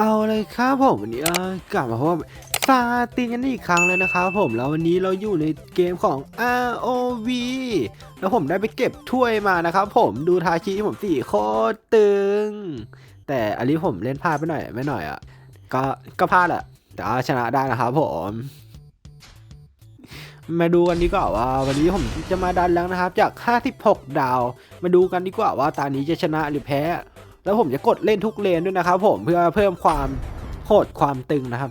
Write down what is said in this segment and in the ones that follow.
เอาเลยครับผมวันนี้กลับมาพบซาตินกันอีกครั้งเลยนะครับผมแล้ววันนี้เราอยู่ในเกมของ ROV แล้วผมได้ไปเก็บถ้วยมานะครับผมดูทาชิที่ผมสี่โคตรตึง แต่อันนี้ผมเล่นพลาดไปหน่อยไม่หน่อยอะก็ก็พลาดแหละแต่ว่าชนะได้นะครับผมมาดูกันดีกว่าว่า วันนี้ผมจะมาดันแล้วนะครับ จาก 56 ดาว มาดูกันดีกว่าว่าตานี้จะชนะหรือแพ้ แล้วผมจะกดเล่นทุกเลนด้วยนะครับผมเพื่อเพิ่มความโหดความตึงนะครับ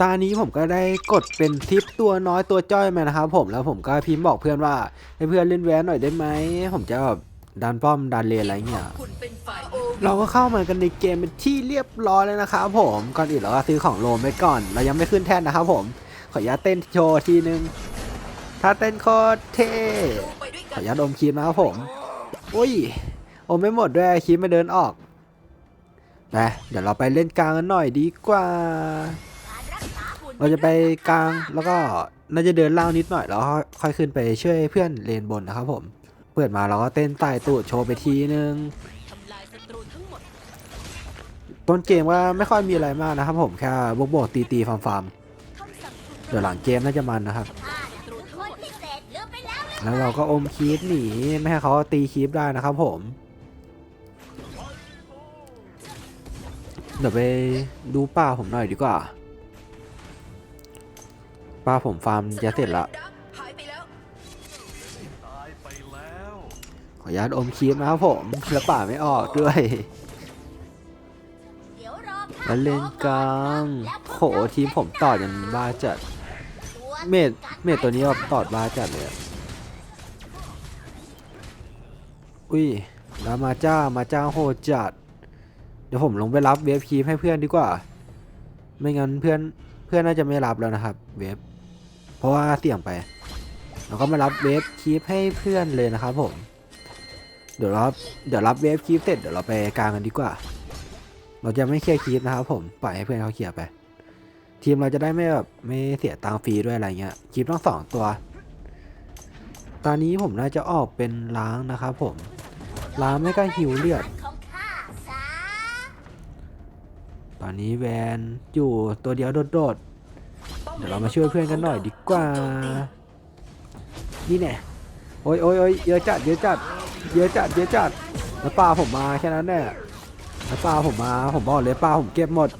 ตานี้ผมก็ได้กดเป็นทิปตัวน้อยตัวจ้อยมานะครับผมแล้วผมก็พิมพ์บอกเพื่อนว่าให้เพื่อนเล่นแวนหน่อยได้ไหมผมจะแบบดันป้อมดันเลนอะไรเงี้ยเราก็เข้ามากันในเกมเป็นที่เรียบร้อยแล้วนะครับผมก่อนอื่นเราก็ซื้อของโลมไปก่อน เรายังไม่ขึ้นแท่นนะครับผมขออนุญาตเต้นโชว์ทีนึงถ้าเต้นโคตรเท่ ขกัอนอนุญาตอมครีมนะครับผม อุ้ย อมไม่หมดด้วยคีมไม่เดินออกไปเดี๋ยวเราไปเล่นกลางกันหน่อยดีกว่า เราจะไปกลางแล้วก็น่าจะเดินล่างนิดหน่อยแล้วค่อยขึ้นไปช่วยเพื่อนเลนบนนะครับผม เปิดมาเราก็เต้นใต้ตูดโชว์ไปทีนึงทำลายศัตรูทั้งหมดต้นเกมว่าไม่ค่อยมีอะไรมากนะครับผมแค่บวกบวกตีตีฟาร์มฟาร์มเดี๋ยวหลังเกมน่าจะมันนะครับ แล้วเราก็อมคีปหนีไม่ให้เขาตีคีปได้นะครับผม เดี๋ยวไปดูป้าผมหน่อยดีกว่า ป้าผมฟาร์มจะเสร็จละขออนุญาตอมคีปนะครับผมแล้วป่าไม่ออกด้วยแล้วเล่นกลางโหทีมผมต่อจนบ้าจัด เมดเมดตัวนี้แบบตอดบ้าจัดเลย อุ้ยแล้วมาจ้ามาจ้าโหดจัด เดี๋ยวผมลงไปรับเวฟคีให้เพื่อนดีกว่า ไม่งั้นเพื่อนเพื่อนน่าจะไม่รับแล้วนะครับ เวฟเพราะว่าเสี่ยงไปเราก็มารับเวฟคีให้เพื่อนเลยนะครับผม เดี๋ยวรับเดี๋ยวรับเวฟคีเสร็จเดี๋ยวเราไปกลางกันดีกว่า เราจะไม่เคลียร์คีนะครับผมปล่อยให้เพื่อนเขาเคลียร์ไป ทีมเราจะได้ไม่แบบไม่เสียตังค์ฟรีด้วยอะไรเงี้ยคีต้องสองตัว ตอนนี้ผมน่าจะออกเป็นล้างนะครับผม ล้างไม่ก็หิวเลือด ตอนนี้แวนอยู่ตัวเดียวโดดๆ เดี๋ยวเรามาช่วยเพื่อนกันหน่อยดีกว่า นี่แน่โอ้ยโอ้ยโอ้ยเยอะจัดเยอะจัดเยอะจัดเยอะจัดแล้วปลาผมมาแค่นั้นแน่แล้วปลาผมมาผมบอกเลยปลาผมเก็บหมด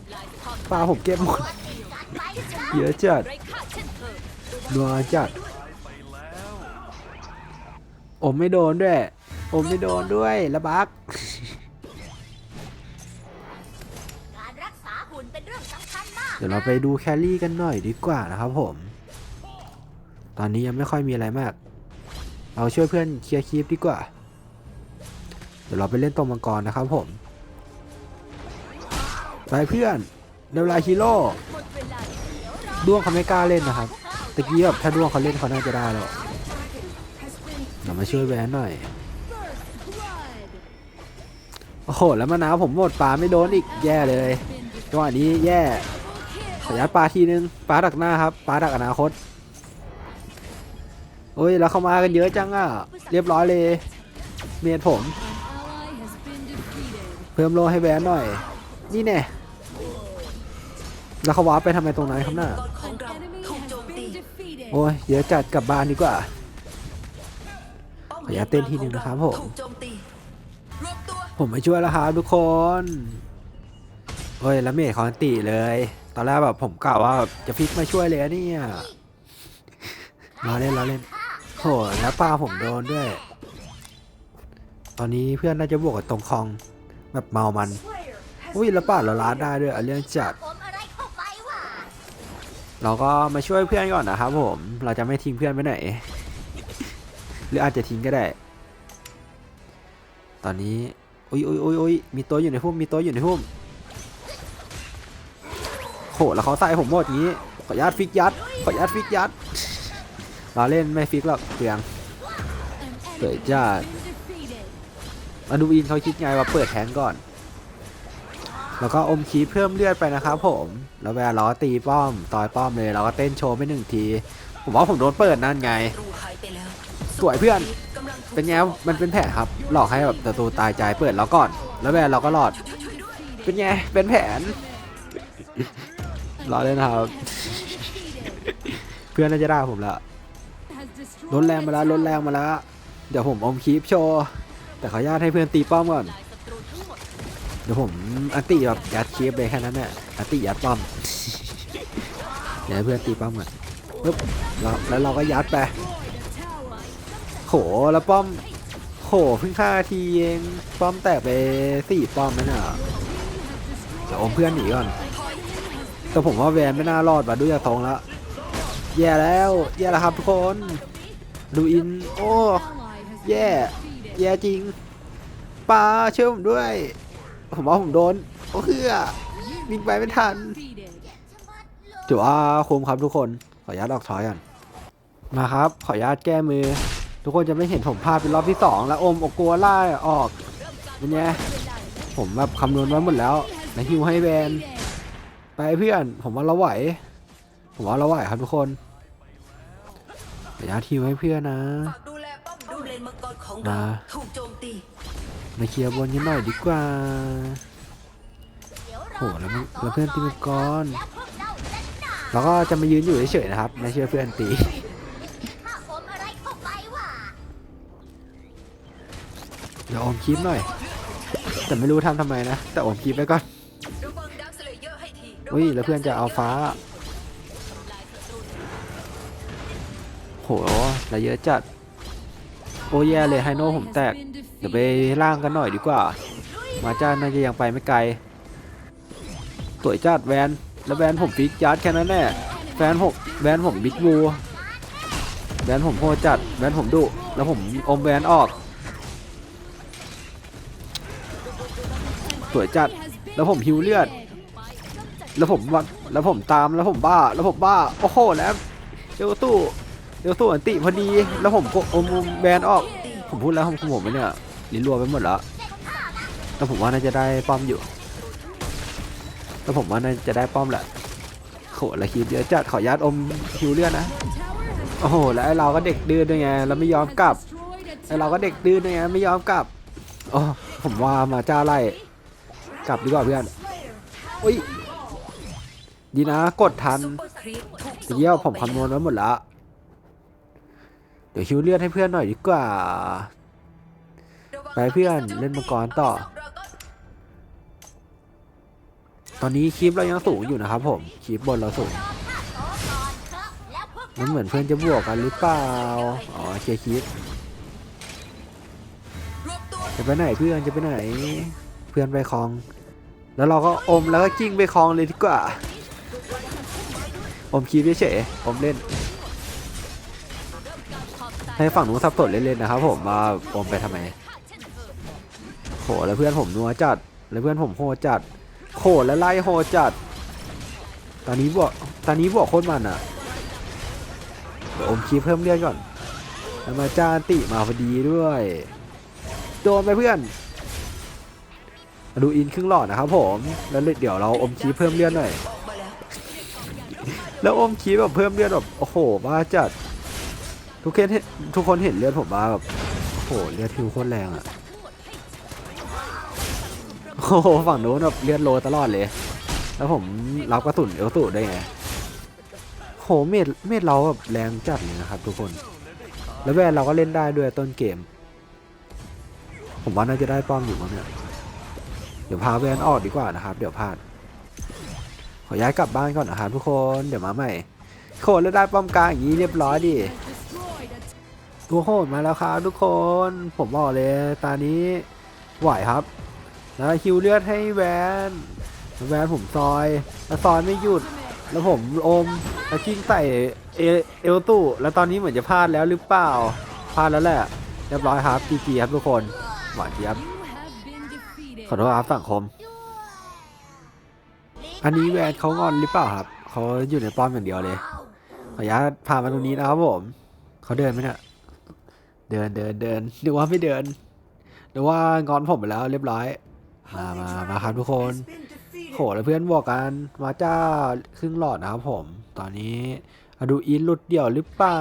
ปลาผมเก็บหมด เยอะจัดไรค่าเช่นเธอนัวจัด อมไม่โดนด้วย อมไม่โดนด้วยแล้วบักการรักษาหุ่นเป็นเรื่องสำคัญมากเดี๋ยวเราไปดูแครี่กันหน่อยดีกว่านะครับผม ตอนนี้ยังไม่ค่อยมีอะไรมาก เราช่วยเพื่อนเคลียร์คีปดีกว่า เดี๋ยวเราไปเล่นตรงมังกรนะครับผม ไปเพื่อนเดวลาฮีโร่ด้วงเขาไม่กล้าเล่นนะครับตะกี้แบบถ้าด้วงเขาเล่นเขาน่าจะได้แล้วเดี๋ ยวมาช่วยแวนหน่อย โอ้โห แล้วมะนาวผมหมดปลาไม่โดนอีกแย่เลยจังหวะนี้แย่ขออนุญาตปลาทีนึงปลาดักหน้าครับปลาดักอนาคตโอ้ยแล้วเข้ามากันเยอะจังอะ เรียบร้อยเลย เมียผม เพิ่มโลให้แวนหน่อย นี่แน่แล้วเขาวาไปทำไมตรงนั้นครับน่ะตอนของเราโจมตีโอ้ยเยอะจัดกลับบ้านดีกว่า ขออนุญาตเต้นทีนึงนะครับผมถูกโจมตีรวบตัวผมไปช่วยแล้วครับทุกคนเฮ้ยแล้วเมทคอนตีเลย ตอนแรกแบบผมกะว่าแบบจะฟิกมาช่วยเลยอะเนี่ยรอเล่นรอเล่นโหแล้วป้าผมโดนด้วย ตอนนี้เพื่อนน่าจะบวกกับตรงคลองแบบเมามันอุ้ยแล้วป้าเราลาดได้ด้วยอะเรื่องจัดผมอะไรเข้าไปวะเราก็มาช่วยเพื่อนก่อนนะครับผม เราจะไม่ทิ้งเพื่อนไปไหน หรืออาจจะทิ้งก็ได้ ตอนนี้อุ้ยอุ้ยอุ้ยอุ้ยมีตัวอยู่ในพุ่มมีตัวอยู่ในพุ่มโหแล้วเขาใส่ผมหมดอย่างนี้ ขออนุญาตฟิกยัด ขออนุญาตฟิกยัดเราเล่นไม่ฟิกหรอกเปลืองเปิดจ้ามาดูอินเขาคิดไงว่าเปิดแทนก่อน แล้วก็อมคีเพิ่มเลือดไปนะครับผม แล้วเวลาเราก็ตีป้อมต่อยป้อมเลยเราก็เต้นโชว์ไปหนึ่งที ผมว่าผมโดนเปิดนั่นไง สวยเพื่อน เป็นไงมันเป็นแผนครับ หลอกให้แบบศัตรูตายใจเปิดแล้วก่อน แล้วแบนเราก็รอด เป็นไง เป็นแผนรอเลยนะครับ เพื่อนน่าจะได้ผมละลดแรงมาแล้วลดแรงมาแล้ว เดี๋ยวผมอมคีปโชว์ แต่ขออนุญาตให้เพื่อนตีป้อมก่อน เดี๋ยวผมอันติแบบยัดคีปเลยแค่นั้นแหละอันติยัดป้อม เดี๋ยวเพื่อนตีป้อมก่อนปึ๊บแล้วเราก็ยัดไป โหแล้วป้อมโหเพิ่งฆ่าทีเองป้อมแตกไปสี่ป้อมนั่นน่ะเดี๋ยวอมเพื่อนหนีก่อนแต่ผมว่าแวนไม่น่ารอดว่ะดูจากทรงแล้วแย่แล้วแย่แล้วครับทุกคนดูอินโอ้แย่แย่จริงปลาเชื่อผมด้วย ผมว่าผมโดนโอ้เคือวิ่งไปไม่ทันถือว่าคุ้มครับทุกคนขออนุญาตออกถอยก่อนมาครับ ขออนุญาตแก้มือ ทุกคนจะไม่เห็นผมพาเป็นรอบที่สองแล้วอมอกัวล่าออกเป็นไงผมแบบคำนวณไว้หมดแล้วนะฮิวให้แวนไปเพื่อนผมว่าเราไหว ผมว่าเราไหวครับทุกคนขออนุญาตฮิวให้เพื่อนนะฝากดูแลป้อมดูเลนมังกรของมาเราถูกโจมตีมาเคลียร์บนกันหน่อยดีกว่าโหแล้วแล้วเพื่อนตีมังกรแล้วพวกเจ้าจะหนาแล้วก็จะมายืนอยู่เฉยๆนะครับไม่เชื่อเพื่อนตี เดี๋ยวอมคลิปหน่อย แต่ไม่รู้ทำทำไมนะ แต่อมคลิปไปก่อนระวังดักสเลเยอร์ให้ทีอุ้ยแล้วเพื่อนจะเอาฟ้า โหระเยอะจัด โอ้แย่เลยไฮโน่ผมแตก เดี๋ยวไปล่างกันหน่อยดีกว่า มาจ้าน่าจะยังไปไม่ไกล สวยจัดแวน แล้วแวนผมฟิกจัดแค่นั้นแน่แวนผมแวนผมบิ๊กบูแวนผมโหดจัด แวนผมดุ แล้วผมอมแวนออก สวยจัด แล้วผมฮิวเลือด แล้วผมวัดแล้วผมตาม แล้วผมบ้า แล้วผมบ้า โอ้โห แล้วเดี๋ยวตู้เดี๋ยวตู้อันติพอดี แล้วผมก็อมแบนออก ผมพูดแล้วของผมไหมเนี่ยลิ้นรัวไปหมดแล้วแต่ผมว่าน่าจะได้ป้อมอยู่แต่ผมว่าน่าจะได้ป้อมแหละโหล้วคลิปเยอะจัดขอญาตอมฮิวเลือดนะ โอ้โห แล้วไอเราก็เด็กดื้อด้วยไงแล้วไม่ยอมกลับ ไอเราก็เด็กดื้อด้วยไง ไม่ยอมกลับ โอ้ผมว่ามาจ้าไล่ กลับดีกว่าเพื่อนอุ้ยดีนะกดทันซุปเปอร์ครีปถูกตะเกียบผมคำนวณไว้หมดแล้วเดี๋ยวคิวเลือดให้เพื่อนหน่อยดีกว่า ไปเพื่อนเล่นมังกรต่อ ตอนนี้คลิปเรายังสูงอยู่นะครับผมคลิปบนเราสูงรอข้าโตก่อนเถอะแล้วพวกมันเหมือนเพื่อนจะบวกกันหรือเปล่า อ๋อเคลียร์คลิปรวบตัวจะไปไหนเพื่อนจะไปไหน เพื่อนไปคลอง แล้วเราก็อมแล้วก็กิ้งไปคลองเลยดีกว่า อมคลิปเฉยๆอมเล่น ให้ฝั่งนู้นสับสนเล่นๆนะครับ ผมมาอมไปทำไมโหแล้วเพื่อนผมนัวจัด แล้วเพื่อนผมโหจัดโหแล้วไล่โหจัด ตอนนี้บวกตอนนี้บวกโคตรมันอะเดี๋ยวอมคีย์เพิ่มเลือดก่อนแล้วมาจ้าติมาพอดีด้วย โดนไปเพื่อน ดูอินครึ่งหลอดนะครับผมแล้วเดี๋ยวเราอมคีเพิ่มเลือดหน่อย แล้วอมคีแบบเพิ่มเลือดแบบโอ้โหบ้าจัดทุกคนเห็นทุกคนเห็นเลือดผมมาแบบโอ้โหเลือดทิวโคตรแรงอะโอ้โหฝั่งโน้นแบบเลือดโลตลอดเลย แล้วผมรับกระสุนเอลสูได้ไงโหเมดเมดเราแบบแรงจัดเลยนะครับ ทุกคน แล้วแวนเราก็เล่นได้ด้วยต้นเกม ผมว่าน่าจะได้ป้อมอยู่มั้งเนี่ย ดี๋ยวพาแวนออกดีกว่านะครับ เดี๋ยวพลาด ขอย้ายกลับบ้านก่อนนะครับทุกคน เดี๋ยวมาใหม่โคตรแล้วได้ป้อมกลางอย่างนี้เรียบร้อยดิตัวโหดมาแล้วครับทุกคน ผมบอกเลยตานี้ไหวครับแล้วฮิวเลือดให้แวนแวนผมซอยแล้วซอยไม่หยุด แล้วผมอมแล้วกิ้งใส่เอเอลตู้แล้วตอนนี้เหมือนจะพลาดแล้วหรือเปล่าพลาดแล้วแหละเรียบร้อยครับจีจีครับทุกคนหวานเจี๊ยบ ขอโทษครับสังคม อันนี้แวนเขางอนหรือเปล่าครับ เขาอยู่ในป้อมอย่างเดียวเลย ขออนุญาตพามาตรงนี้นะครับผม เขาเดินไหมเนี่ย เดินเดินเดินหรือว่าไม่เดินหรือว่างอนผมไปแล้วเรียบร้อย มามามาครับทุกคน โหแล้วเพื่อนบอกกัน มาจ้าครึ่งหลอดนะครับผม ตอนนี้อะดูอินหลุดเดี่ยวหรือเปล่า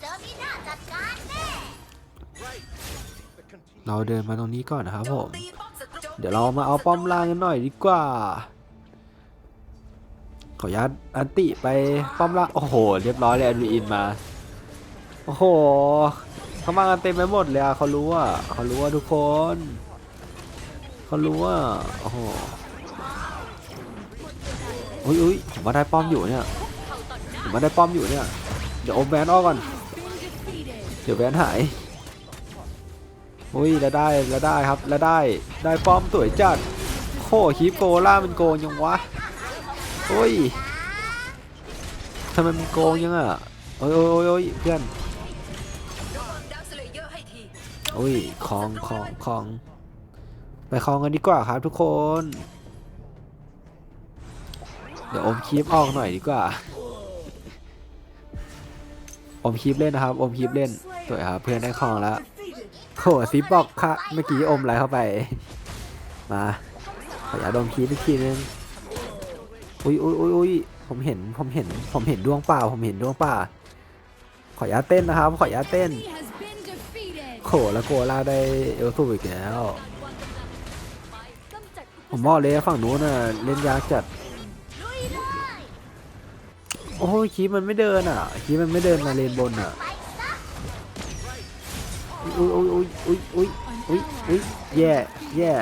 เจอมีหน้าจัดการแน่เราเดินมาตรงนี้ก่อนนะครับโจผมมตีป้อมศัตรู เดี๋ยวเรามาเอาป้อมล่างกันหน่อยดีกว่า ขออนุญาตอันติไปป้อมล่าง โอ้โห เรียบร้อยเลยแอนวีอินมา โอ้โหเขามากันเต็มไปหมดเลยอะเขารู้ว่าเขารู้ว่าทุกคน เขารู้ว่า โอ้โหอุ้ยอุ้ยผมว่าได้ป้อมอยู่เนี่ยผมว่าได้ป้อมอยู่เนี่ย เดี๋ยวอมแวนออกก่อน เดี๋ยวแวนหาย อุ้ยแล้วได้แล้วได้ครับแล้วได้ได้ป้อมสวยจัดโคคีปโกล่ามันโกงยังวะโอ้ยทำไมมันโกงยังอะโอ้ยโอ้ยโอ้ยเพื่อนอร์ให้ยคองคองคองไปคลองกันดีกว่าครับทุกคน เดี๋ยวอมคีปออกหน่อยดีกว่าอมคีปเล่นนะครับอมคีปเล่นสวยครับเพื่อนได้คลองแล้ว โหซิปบอกค่ะเมื่อกี้อมอะไรเข้าไป มาขออย่าดมคีปอีกทีนึงอุ้ยอุ้ยอุ้ยอุ้ยผมเห็นผมเห็นผมเห็นดวงเปล่า ผมเห็นดวงเปล่า ขออย่าเต้นนะครับ ขออย่าเต้นโขแล้วโกล่าได้เอลสูอีกแล้ว ผมบอเลยฝั่งนู้นน่ะเล่นยากจัด โอ้ยคีมันไม่เดินอะคีมันไม่เดินมาเลนบนอะ อุ้ยอุ้ยอุ้ยอุ้ยอุ้ยอุ้ยอุ้ยแย่แย่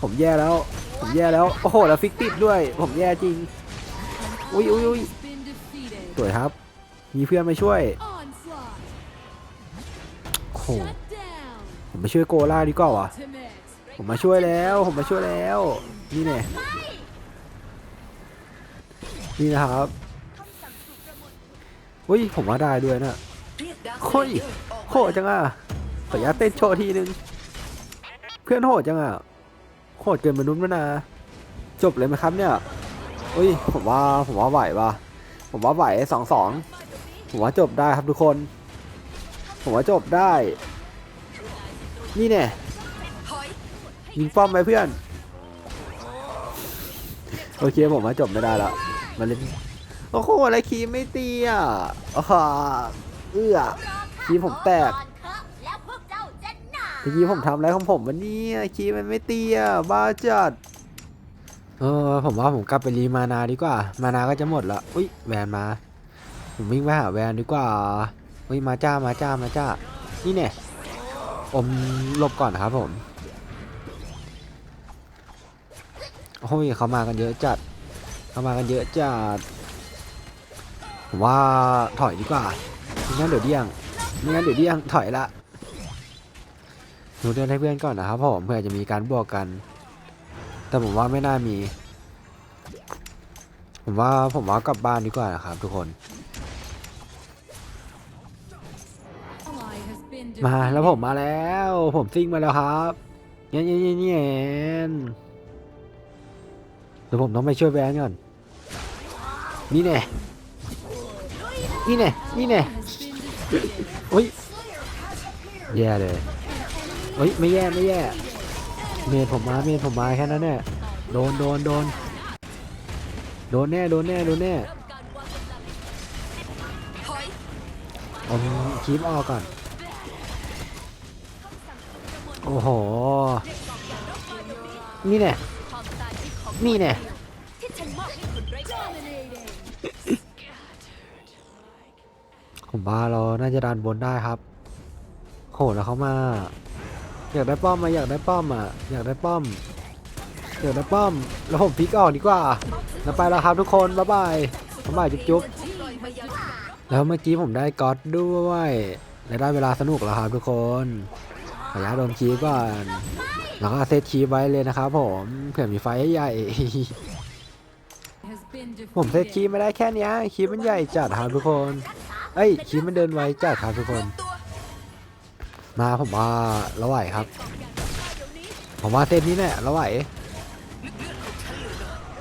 ผมแย่แล้ว ผมแย่แล้ว โอ้โหแล้วฟิกติดด้วย ผมแย่จริง อุ้ยอุ้ยอุ้ยสวยครับ มีเพื่อนมาช่วยโอ้โหผมมาช่วยโกล่าดีกว่าวะผมมาช่วยแล้ว ผมมาช่วยแล้ว นี่แน่นี่นะครับอุ้ยผมว่าได้ด้วยนะเรียกดักสโอ้ยเลเยอร์ออกโหดจังอะ ขออนุญาตเต้นโชว์ทีนึง เพื่อนโหดจังอะ โหดเกินมนุษย์มานา จบเลยไหมครับเนี่ยอุ้ย ผมว่าผมว่าไหวว่ะ ผมว่าไหวสองสอง ผมว่าจบได้ครับทุกคน ผมว่าจบได้ นี่เนี่ยยิงป้อมไหมเพื่อน โอเคผมว่าจบไม่ได้ละมาเล่นโอ้โหอะไรคีมไม่ตีอะอ๋อเอื้อคีมผมแตก จะหนาเมื่อกี้ผมทำอะไรของผมวันนี้คีย์มันไม่เตี้ยบ้าจัดเออผมว่าผมกลับไปรีมานาดีกว่า มานาก็จะหมดละอุ้ยแวนมา ผมวิ่งไปหาแวนดีกว่าอุ้ยมาจ้ามาจ้ามาจ้า นี่เนี่ยอมหลบก่อนนะครับผมโอ้ยเขามากันเยอะจัด เขามากันเยอะจัดผมว่าถอยดีกว่าไม่งั้นเดี๋ยวเดี้ยงไม่งั้นเดี๋ยวเดี้ยงถอยละ หนูเดินให้เพื่อนก่อนนะครับผมเพื่อจะมีการบวกกัน แต่ผมว่าไม่น่ามี ผมว่าผมว่ากลับบ้านดีกว่านะครับ ทุกคน มาแล้วผมมาแล้ว ผมซิ่งมาแล้วครับเงี้ยเงี้ยเงี้ยเงี้ยเดี๋ยวผมต้องไปช่วยแบนก่อนนี่แน่นี่แน่นี่แน่ Has been defeated. อุ้ยแย่เลย เฮ้ยไม่แย่ไม่แย่ เมดผมมาเมดผมมาแค่นั้นแน่โดนโดนโดนโดนแน่โดนแน่โดนแน่ผมคีบออกก่อน โอ้โห นี่แน่นี่แน่ที่ฉันมอบให้คุณไร Dominating. ผมว่าเราน่าจะดันบนได้ครับ โหแล้วเขามา อยากได้ป้อมมาอยากได้ป้อมอะอยากได้ป้อมอยากได้ป้อม แล้วผมพลิกออกดีกว่าแล้วไปแล้วครับทุกคนบ๊ายบายบ๊ายบายจุ๊บจุ๊บแล้วเมื่อกี้ผมได้ก๊อตด้วยและได้เวลาสนุกแล้วครับทุกคนขออนุญาตโดนคีบก่อนแล้วก็เซตคีไว้เลยนะครับผมเผื่อมีไฟใหญ่ผมเซตคีไม่ได้แค่นี้คีมันใหญ่จัดครับทุกคนเอ้ยคีมันเดินไวจัดครับทุกคน มาผมว่าเราไหวครับ ผมว่าเซตนี้เนี่ยเราไหว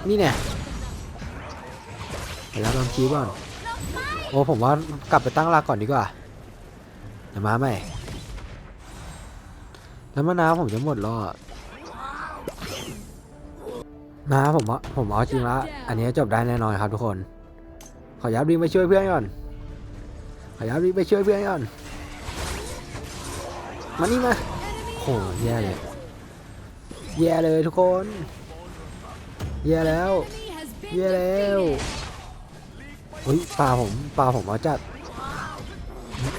นี่เนี่ยเดี๋ยวเราลองคีบก่อนโอ้ผมว่ากลับไปตั้งหลักก่อนดีกว่าเดี๋ยวมาใหม่แล้วมะนาวผมจะหมดแล้วอะมาผมว่าผมเอาจริงละอันนี้จบได้แน่นอนครับทุกคน ขอยับดิงไปช่วยเพื่อนก่อน ขอยับดิงไปช่วยเพื่อนก่อน มานี่มาโหแย่เลยแย่เลยทุกคนแย่แล้วแย่แล้วเฮ้ยปลาผมปลาผมมาจัด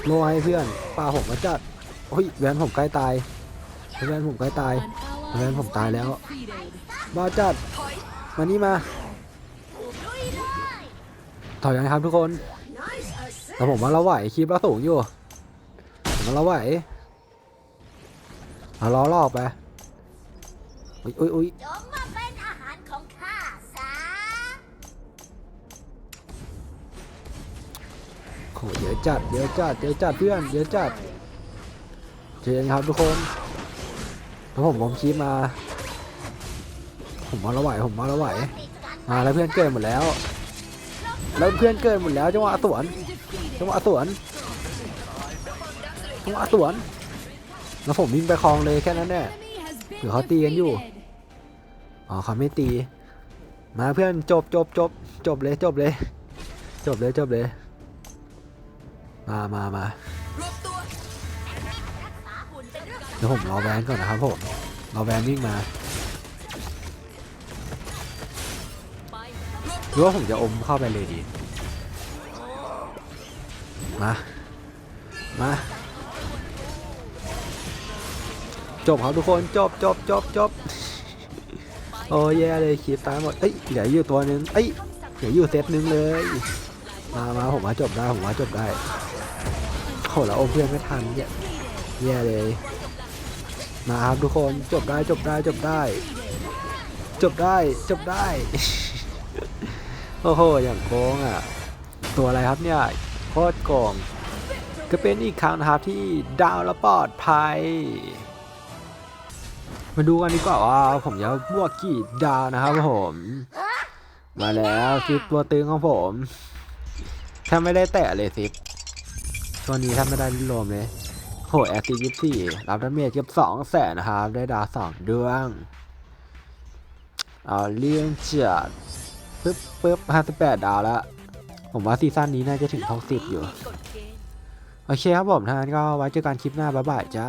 โลให้เพื่อนปลาผมมาจัดเฮ้ยแวนผมใกล้ตายแวนผมใกล้ตาย An ally แวนผมตายแล้วมาจัดมานี่มาถอยกันครับทุกคนแต่ผมว่าเราไหวคลิปเราสูงอยู่ผมว่าเราไหว เอาล้อลอกไปอุ้ยอุ้ยอุ้ยจงมาเป็นอาหารของข้าซะโหเยอะจัดเยอะจัดเยอะจัดเพื่อนเยอะจัดเจนครับทุกคนแล้วผมผมคลิปมา ผมมาเราไหวผมมาเราไหวมาแล้วเพื่อนเกิดหมดแล้ว แล้วเพื่อนเกิดหมดแล้วจังหวะสวนจังหวะสวนจังหวะสวน แล้วผมวิ่งไปคลองเลยแค่นั้นแน่ Enemy has been เดี๋ยวเขาตีกันอยู่ อ๋อเขาไม่ตี มาเพื่อนจบจบจบจบเลยจบเลย จบเลยจบเลย มามามาเป็นเรื่องเดี๋ยวผมรอแวนก่อนนะครับผมรอแวนวิ่งมาหรือว่าผมจะอมเข้าไปเลยดี มา มา จบครับทุกคนจบจบจบจบโอ้แย่เลยคลิปตายหมดเอ้ยเหลืออยู่ตัวนึงเอ้ยเหลืออยู่เซตหนึงเลยมามาผมว่าจบได้ผมว่าจบได้โหแล้วอเพื่อนไม่ทันเนี่ยแย่เลยมาครับทุกคนจบได้จบได้จบได้ จบได้จบได้โอ้โหอย่างโกงอะตัวอะไรครับเนี่ยโคตรโกงก็เป็นอีกครั้งนะครับที่ดาวและปลอดภัย มาดูกันดีกว่าว่าผมจะบวกกี่ดาวนะครับผม มาแล้วซิปตัวตึงของผมถ้าไม่ได้แตะเลยซิปช่วงนี้ถ้าไม่ได้รวมเลยโหแอคทีฟยี่สี่รับดาเมจเกือบสองแสนนะครับ ได้ดาวสองดวงเอาเรื่องจัดปึ๊บปึ๊บห้าสิบแปดดาวแล้ว ผมว่าซีซั่นนี้น่าจะถึงท็อปสิบอยู่กฎเกณฑ์โอเคครับผมท่านั้นก็ไว้เจอกันคลิปหน้าบ๊ายบายจ้า